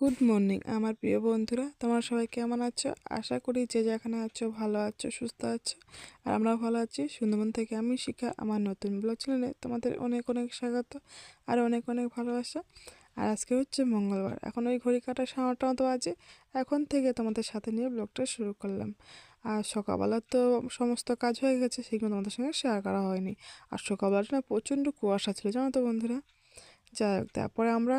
Good morning আমার প্রিয় বন্ধুরা, তোমরা সবাই কেমন আছো? আশা করি যে যেখানে আছো ভালো আছো, সুস্থ আছো। আর আমরাও ভালো আছি। সুন্দরবন থেকে আমি শিখা, আমার নতুন ব্লগ চ্যানেলে তোমাদের অনেক অনেক স্বাগত আর অনেক অনেক ভালোবাসা। আর আজকে হচ্ছে মঙ্গলবার, এখন ওই ঘড়ি কাটা সাড়ে মতো আছে এখন থেকে তোমাদের সাথে নিয়ে ব্লগটা শুরু করলাম। আর সকালবেলা তো সমস্ত কাজ হয়ে গেছে, সেগুলো তোমাদের সঙ্গে শেয়ার করা হয়নি। আর সকালবেলাটা না প্রচণ্ড কুয়াশা ছিল, জানো তো বন্ধুরা? যাই হোক, তারপরে আমরা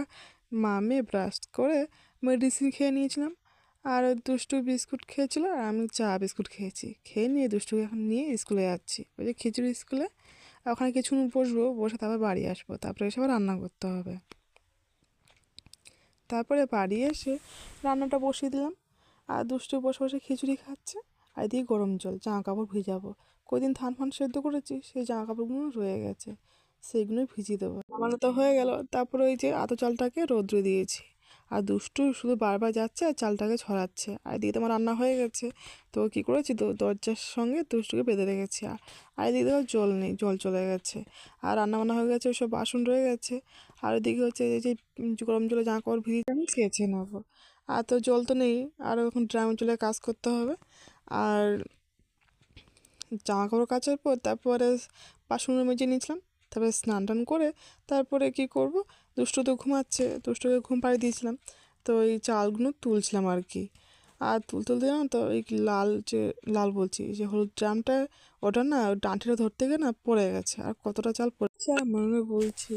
মামে ব্রাশ করে মেডিসিন খেয়ে নিয়েছিলাম। আর দুষ্টু বিস্কুট খেয়েছিল আর আমি চা বিস্কুট খেয়েছি। খেয়ে নিয়ে দুষ্টুকে এখন নিয়ে স্কুলে যাচ্ছি। ওই যে খিচুড়ি স্কুলে, ওখানে কিছুক্ষণ বসবো, বসে তারপর বাড়ি আসব। তারপরে এসে আবার রান্না করতে হবে। তারপরে বাড়ি এসে রান্নাটা বসিয়ে দিলাম। আর দুষ্টু বসে বসে খিচুড়ি খাচ্ছে। আর দিয়ে গরম জল জামা কাপড় ভিজাবো। কদিন ধান ফান সেদ্ধ করেছি, সেই জামা কাপড়গুলো রয়ে গেছে। সেইগুলোই ভিজিয়ে দেবো। আমার তো হয়ে গেল। তারপরে ওই যে আতো চালটাকে রৌদ্রে দিয়েছি। আর দুষ্টু শুধু বারবার যাচ্ছে আর চালটাকে ছড়াচ্ছে। আর এদিকে তোমার রান্না হয়ে গেছে। তো কী করেছি? তো দরজার সঙ্গে দুষ্টুকে বেঁধে রেখেছি। আর আর এদিকে দেখো জল নেই, জল চলে গেছে। আর রান্না বান্না হয়ে গেছে ওইসব বাসন রয়ে গেছে। আর ওইদিকে হচ্ছে এই যে গরম জলে জামা কাপড় ভিজিয়ে আমি খেয়েছে নেব। আর তো জল তো নেই। আর এখন ড্রামে চলে কাজ করতে হবে। আর জামা কাপড় কাচার পর তারপরে বাসন মেজে নিয়েছিলাম। তারপরে স্নান টান করে তারপরে কি করব? দুষ্টু তো ঘুমাচ্ছে, দুষ্টুকে ঘুম পাড়িয়ে দিয়েছিলাম। তো এই চালগুলো তুলছিলাম আর কি। আর তুলতে তুলতে জানো তো এই লাল যে, লাল বলছি যে হলুদ ড্রামটা, ওটা না ডাঁটিটা ধরতে গিয়ে না পড়ে গেছে। আর কতটা চাল পড়েছে আর মনে মনে বলছি।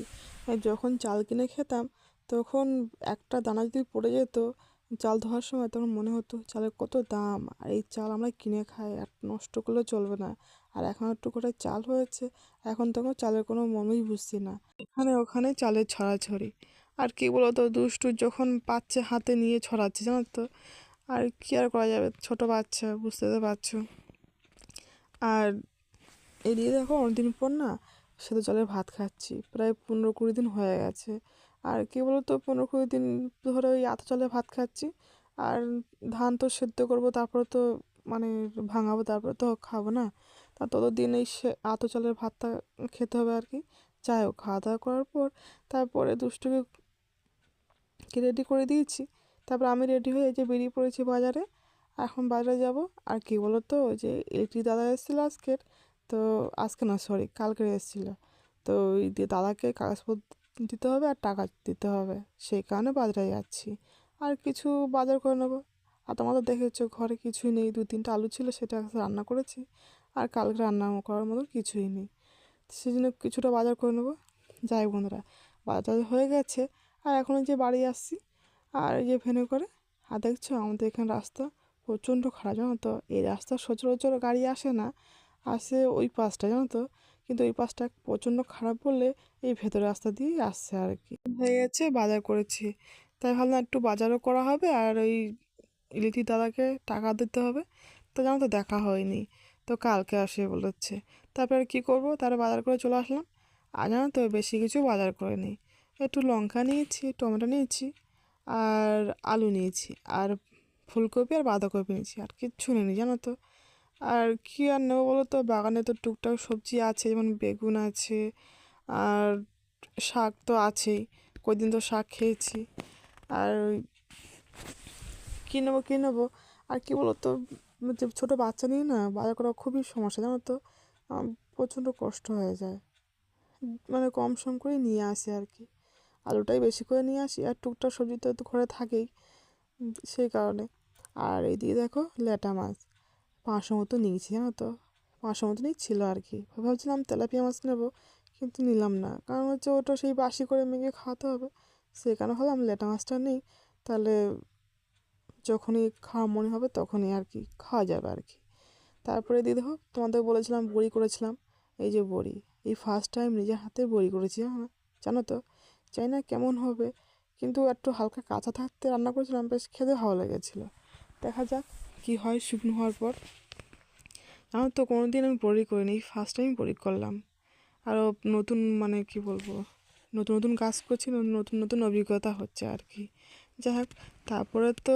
যখন চাল কিনে খেতাম, তখন একটা দানা যদি পড়ে যেত চাল ধোয়ার সময় তখন মনে হতো চালের কত দাম, আর এই চাল আমরা কিনে খাই আর নষ্ট করলে চলবে না। আর এখন একটু করে চাল হয়েছে, এখন তখন চালের কোনো মনই বুঝছি না। এখানে ওখানে চালের ছড়াছড়ি। আর কি বলতো, দুষ্টু যখন পাচ্ছে হাতে নিয়ে ছড়াচ্ছে, জানো তো? আর কি আর করা যাবে? ছোট বাচ্চা, বুঝতে তো পারছ? আর এদিকে দেখো অনেকদিন পর না সেতো জলের ভাত খাচ্ছি। প্রায় পনেরো কুড়ি দিন হয়ে গেছে। আর কী বলতো, পনেরো কুড়ি দিন ধরে ওই আতো চালে ভাত খাচ্ছি। আর ধান তো সেদ্ধ করব, তারপরে তো মানে ভাঙাবো, তারপরে তো খাব না। তা ততদিন এই সে আতো চালের ভাতটা খেতে হবে আর কি। যাই হোক খাওয়া দাওয়া করার পর তারপরে দুষ্টুকে কি রেডি করে দিয়েছি। তারপর আমি রেডি হয়ে যে বেরিয়ে পড়েছি বাজারে, এখন বাজারে যাব। আর কি বলো তো যে ইলেকট্রিক দাদা এসেছিল আজকের, তো আজকে না সরি কালকে এসেছিল। তো ওই দাদাকে কাগজপত্র দিতে হবে আর টাকা দিতে হবে। সেই কারণে বাজারে যাচ্ছি। আর কিছু বাজার করে নেব। আর তোমাদের দেখেছ ঘরে কিছুই নেই। দু তিনটা আলু ছিল, সেটা রান্না করেছি। আর কালকে রান্না করার মতো কিছুই নেই। সেই জন্য কিছুটা বাজার করে নেব। যাই বন্ধুরা, বাজার হয়ে গেছে। আর এখন যে বাড়ি আসছি, আর যে ভেনে করে, আর দেখছ আমাদের এখানে রাস্তা প্রচণ্ড খারাপ, জানো তো? এই রাস্তা সচরাচর গাড়ি আসে না, আসে ওই পাশটা, জানো তো? কিন্তু ওই পাশটা প্রচণ্ড খারাপ বললে এই ভেতরে রাস্তা দিয়েই আসছে আর কি হয়ে গেছে, বাজার করেছি। তাই ভাবলাম একটু বাজারও করা হবে আর ওই ইলিটি দাদাকে টাকা দিতে হবে। তো জানো তো দেখা হয়নি। তো কালকে আসে বলেছে। তারপরে কি করব? তারা বাজার করে চলে আসলাম। আর জানো তো বেশি কিছু বাজার করে নিই একটু লঙ্কা নিয়েছি, টমেটো নিয়েছি আর আলু নিয়েছি। আর ফুলকপি আর বাঁধাকপি নিয়েছি। আর কিচ্ছু নিই জানো তো। আর কী আর নেব বলো তো? বাগানে তো টুকটাক সবজি আছে, যেমন বেগুন আছে, আর শাক তো আছেই। কদিন তো শাক খেয়েছি। আর কী নেব কী নেব? আর কী বলো তো? যে ছোটো বাচ্চা নিয়ে না বাজার করা খুবই সমস্যা, জানো তো? প্রচণ্ড কষ্ট হয়ে যায়। মানে কম সম করে নিয়ে আসি আর কি। আলুটাই বেশি করে নিয়ে আসি, আর টুকটাক সবজি তো ঘরে থাকেই, সেই কারণে। আর এই দিয়ে দেখো ল্যাটা মাছ। পাঁচশো মতো নিয়েছি, জানো তো? পাঁচশো মতনই ছিল আর কি ভাবছিলাম তেলাপিয়া মাছ নেব, কিন্তু নিলাম না। কারণ হচ্ছে ওটা সেই বাসি করে মেঘে খাওয়াতে হবে। সেই কারণে হলাম ল্যাটা মাছটা নেই, তাহলে যখনই খাওয়া মনে হবে তখনই আর কি খাওয়া যাবে আর কি তারপরে দিয়ে দেখো, তোমাদের বলেছিলাম, বড়ি করেছিলাম। এই যে বড়ি, এই ফার্স্ট টাইম নিজের হাতে বড়ি করেছি হ্যাঁ জানো তো? চাই না কেমন হবে, কিন্তু একটু হালকা কাঁচা থাকতে রান্না করেছিলাম, বেশ খেতে ভালো লেগেছিলো। দেখা যাক। কী হয় শুকনো হওয়ার পর? আমার তো কোনো দিন আমি বড়ি করিনি ফার্স্ট টাইম বড়ি করলাম। আরও নতুন মানে কি বলব, নতুন নতুন কাজ করছি, নতুন নতুন অভিজ্ঞতা হচ্ছে আর কি। যাই হোক, তারপরে তো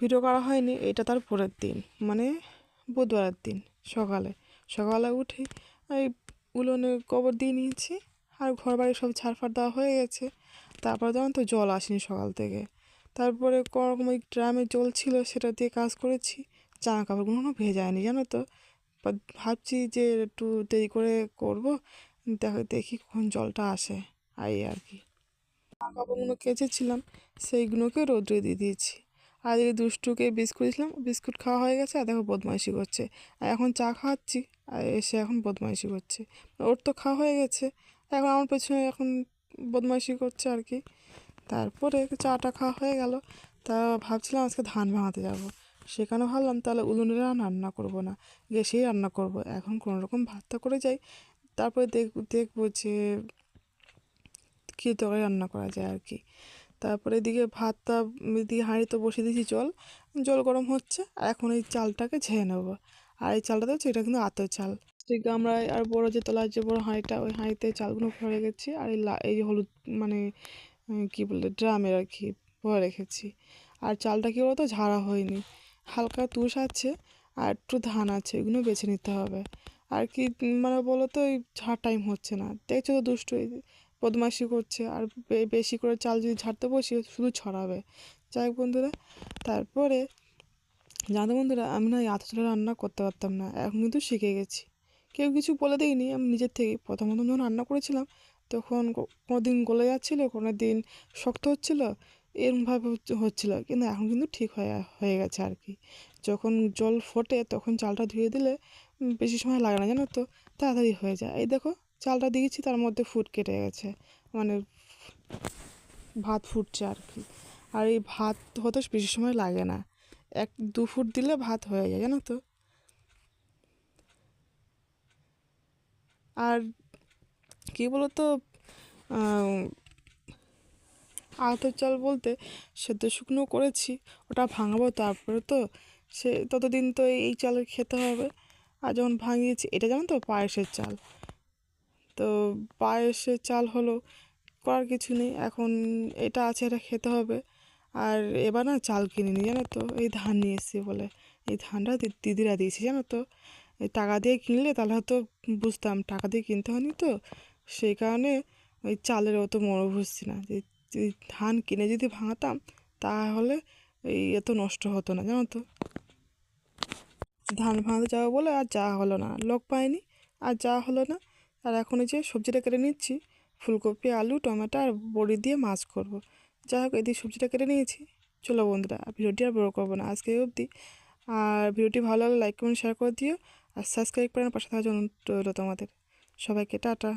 ভিডিও করা হয়নি, এটা তার পরের দিন মানে বুধবারের দিন সকালে। সকালে উঠে এই উলোনে কবর দিয়ে নিয়েছি, আর ঘর বাড়ি সব ছাড়ফাড় দেওয়া হয়ে গেছে। তারপরে তখন তো জল আসেনি সকাল থেকে। তারপরে কোনো রকম ওই ড্রামে জল ছিল সেটা দিয়ে কাজ করেছি। জামা কাপড়গুলো ভেজায়নি, জানো তো? ভাবছি যে একটু দেরি করে করব, দেখো, দেখি কখন জলটা আসে এই আর কি। জামা কাপড়গুলো কেচেছিলাম, সেইগুলোকে রোদ্রে দিয়ে দিয়েছি। আর এই দুষ্টুকে বিস্কুট দিয়েছিলাম, বিস্কুট খাওয়া হয়ে গেছে, আর দেখো বদমাইশি করছে। আর এখন চা খাওয়াচ্ছি, আর এসে এখন বদমাইশি করছে। ওর তো খাওয়া হয়ে গেছে, এখন আমার পেছনে এখন বদমাইশি করছে আর কি। তারপরে চাটা খাওয়া হয়ে গেল। তা ভাবছিলাম আজকে ধান ভাঙাতে যাব। সেখানে ভাবলাম তাহলে উনুনে আর রান্না করব না। গ্যাসেই রান্না করব। এখন কোনো রকম ভাতটা করে যাই। তারপরে দেখ দেখব যে কী তরকারি রান্না করা যায় আর কি। তারপরে এদিকে ভাতটা এদিকে হাঁড়িতে বসিয়ে দিয়েছি জল। জল গরম হচ্ছে। আর এখন এই চালটাকে ঝেয়ে নেব। আর এই চালটা হচ্ছে এটা কিন্তু আতর চাল। ঠিক আমরা আর বড়ো যে তলার যে বড় হাঁড়িটা, ওই হাঁড়িতে চালগুলো ভরে গেছি। আর এই এই হলুদ মানে কী বলে, ড্রামের আর কি, ভরে রেখেছি। আর চালটা কী বলতো, ঝাড়া হয়নি। হালকা তুষ আছে আর একটু ধান আছে এগুলো বেছে নিতে হবে। আর কি মানে বলো তো ওই ঝাড় টাইম হচ্ছে না। দেখছ তো দুষ্টু, এই বদমাইশি করছে। আর বেশি করে চাল যদি ঝাড়তে বসি শুধু ছড়াবে। যাই বন্ধুরা, তারপরে জানো বন্ধুরা, আমি না আতর রান্না করতে পারতাম না। এখন কিন্তু শিখে গেছি। কেউ কিছু বলে দিইনি আমি নিজের থেকে প্রথম প্রথম যখন রান্না করেছিলাম তখন কোনো দিন গলে যাচ্ছিল কোনো দিন শক্ত হচ্ছিল, এরমভাবে হচ্ছ- হচ্ছিল। কিন্তু এখন কিন্তু ঠিক হয়ে হয়ে গেছে আর কি। যখন জল ফোটে তখন চালটা ধুয়ে দিলে বেশি সময় লাগে না, জানো তো? তাড়াতাড়ি হয়ে যায়। এই দেখো, চালটা দিয়েছি তার মধ্যে ফুট কেটে গেছে। মানে ভাত ফুটছে আর কি। আর এই ভাত হতে বেশি সময় লাগে না। এক, দু ফুট দিলে ভাত হয়ে যায়, জানো তো? আর কী বলতো? আতর চাল বলতে সেদ্ধ শুকনো করেছি, ওটা ভাঙাবো তারপরে তো সে ততদিন তো এই চাল খেতে হবে। আর যখন ভাঙিয়েছি, এটা জানো তো পায়েসের চাল। তো পায়েসের চাল হলো করার কিছু নেই, এখন এটা আছে, এটা খেতে হবে। আর এবার না চাল কিনিনি জানো তো, এই ধান নিয়ে এসেছি বলে। এই ধানটা দিদিরা দিয়েছে, জানো তো। এই টাকা দিয়ে কিনলে তাহলে হয়তো বুঝতাম, টাকা দিয়ে কিনতে হয়নি তো। সেই কারণে ওই চালের অত বুঝছি না। যে যে ধান কিনে যদি ভাঙাতাম, তাহলে এই এত নষ্ট হতো না, জানো তো। ধান ভাঙাতে যাব বলে আর যাওয়া হলো না। লোক পাইনি, আর যাওয়া হলো না। আর এখন যে সবজিটা কেটে নিচ্ছি, ফুলকপি, আলু, টমেটো আর বড়ি দিয়ে মাছ করব। যাই হোক, এদিকে সবজিটা কেটে নিয়েছি। চলো বন্ধুরা ভিডিওটি আর বড় করব না আজকে অবধি। আর ভিডিওটি ভালো লাগলে লাইক কমেন্ট শেয়ার করে দিও। আর সাবস্ক্রাইব করার পাশে থাকার জন্য তোমাদের। সবাইকে টাটা।